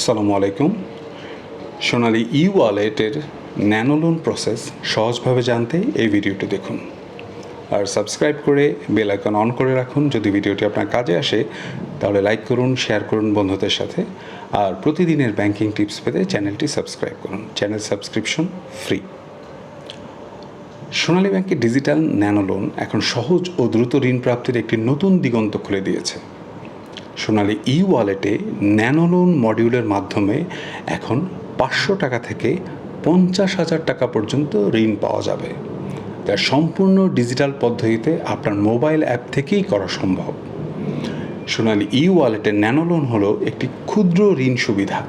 আসসালামু আলাইকুম। সোনালী ই ওয়ালেটের ন্যানোলোন প্রসেস সহজভাবে জানতে এই ভিডিওটি দেখুন। আর সাবস্ক্রাইব করে বেল আইকন অন করে রাখুন। যদি ভিডিওটি আপনার কাজে আসে, তাহলে লাইক করুন শেয়ার করুন বন্ধুদের সাথে। আর প্রতিদিনের ব্যাংকিং টিপস পেতে চ্যানেলটি সাবস্ক্রাইব করুন। চ্যানেল সাবস্ক্রিপশন ফ্রি সোনালী ব্যাংকের ডিজিটাল ন্যানোলোন এখন সহজ ও দ্রুত ঋণ প্রাপ্তির একটি নতুন দিগন্ত খুলে দিয়েছে। সোনালী ই ওয়ালেটে ন্যানোলোন মডিউলের মাধ্যমে এখন পাঁচশো টাকা থেকে পঞ্চাশ হাজার টাকা পর্যন্ত ঋণ পাওয়া যাবে। তা সম্পূর্ণ ডিজিটাল পদ্ধতিতে আপনার মোবাইল অ্যাপ থেকেই করা সম্ভব। সোনালী ই ওয়ালেটের ন্যানোলোন হলো একটি ক্ষুদ্র ঋণ সুবিধা,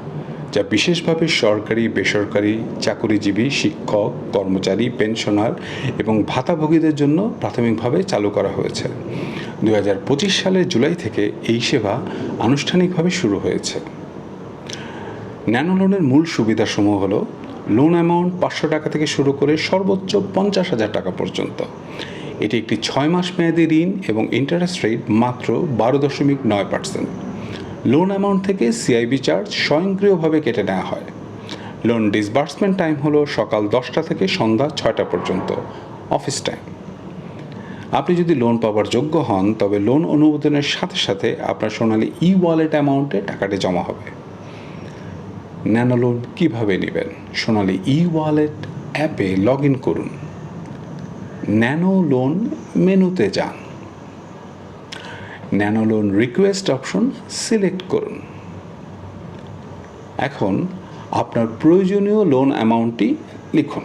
যা বিশেষভাবে সরকারি, বেসরকারি, চাকুরিজীবী, শিক্ষক, কর্মচারী পেনশনার এবং ভাতাভোগীদের জন্য প্রাথমিকভাবে চালু করা হয়েছে। দু হাজার পঁচিশ সালের জুলাই থেকে এই সেবা আনুষ্ঠানিকভাবে শুরু হয়েছে। ন্যানো লোনের মূল সুবিধাসমূহ হলো, লোন অ্যামাউন্ট পাঁচশো টাকা থেকে শুরু করে সর্বোচ্চ পঞ্চাশ হাজার টাকা পর্যন্ত। এটি একটি ছয় মাস মেয়াদী ঋণ এবং ইন্টারেস্ট রেট মাত্র বারো দশমিক নয় পার্সেন্ট লোন অ্যামাউন্ট থেকে সিআইবি চার্জ স্বয়ংক্রিয়ভাবে কেটে নেওয়া হয়। লোন ডিসবার্সমেন্ট টাইম হলো সকাল দশটা থেকে সন্ধ্যা ছয়টা পর্যন্ত অফিস টাইম আপনি যদি লোন পাওয়ার যোগ্য হন, তবে লোন অনুমোদনের সাথে সাথে আপনার সোনালী ই ওয়ালেট অ্যামাউন্টে টাকাটি জমা হবে। ন্যানো লোন কীভাবে নেবেন? সোনালী ই ওয়ালেট অ্যাপে লগ ইন করুন। ন্যানো লোন মেনুতে যান। Nano loan request option select করুন। এখন আপনার প্রয়োজনীয় লোন অ্যামাউন্টটি লিখুন।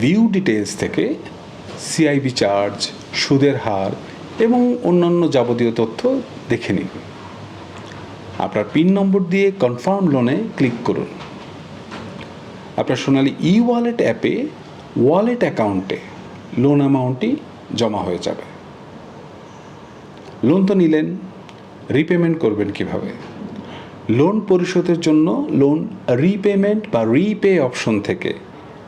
ভিউ ডিটেলস থেকে সিআইবি চার্জ সুদের হার এবং অন্যান্য যাবতীয় তথ্য দেখে নিন। আপনার পিন নম্বর দিয়ে কনফার্ম লোনে ক্লিক করুন। আপনার সোনালি ই ওয়ালেট অ্যাপে ওয়ালেট অ্যাকাউন্টে লোন অ্যামাউন্টটি জমা হয়ে যাবে। লোন তো নিলেন রিপেমেন্ট করবেন কীভাবে? লোন পরিশোধের জন্য লোন রিপেমেন্ট বা রিপে অপশন থেকে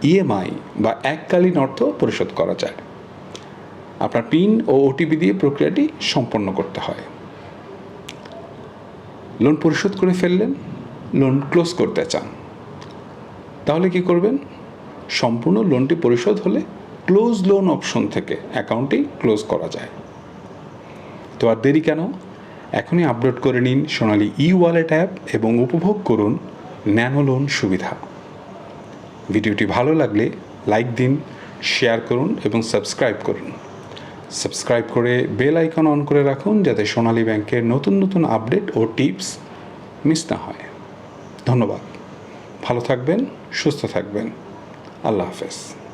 ইএমআই বা এককালীন অর্থ পরিশোধ করা যায়। আপনার পিন ও ওটিপি দিয়ে প্রক্রিয়াটি সম্পন্ন করতে হয়। লোন পরিশোধ করে ফেললেন লোন ক্লোজ করতে চান। তাহলে কি করবেন? সম্পূর্ণ লোনটি পরিশোধ হলে ক্লোজ লোন অপশন থেকে অ্যাকাউন্টটি ক্লোজ করা যায়। তো আর দেরি কেন? এখনই আপলোড করে নিন সোনালি ই ওয়ালেট অ্যাপ এবং উপভোগ করুন ন্যানো লোন সুবিধা। ভিডিওটি ভালো লাগলে লাইক দিন, শেয়ার করুন এবং সাবস্ক্রাইব করুন। সাবস্ক্রাইব করে বেল আইকন অন করে রাখুন যাতে সোনালী ব্যাংকের নতুন নতুন আপডেট ও টিপস মিস না হয়। ধন্যবাদ। ভালো থাকবেন, সুস্থ থাকবেন। আল্লাহ হাফেজ।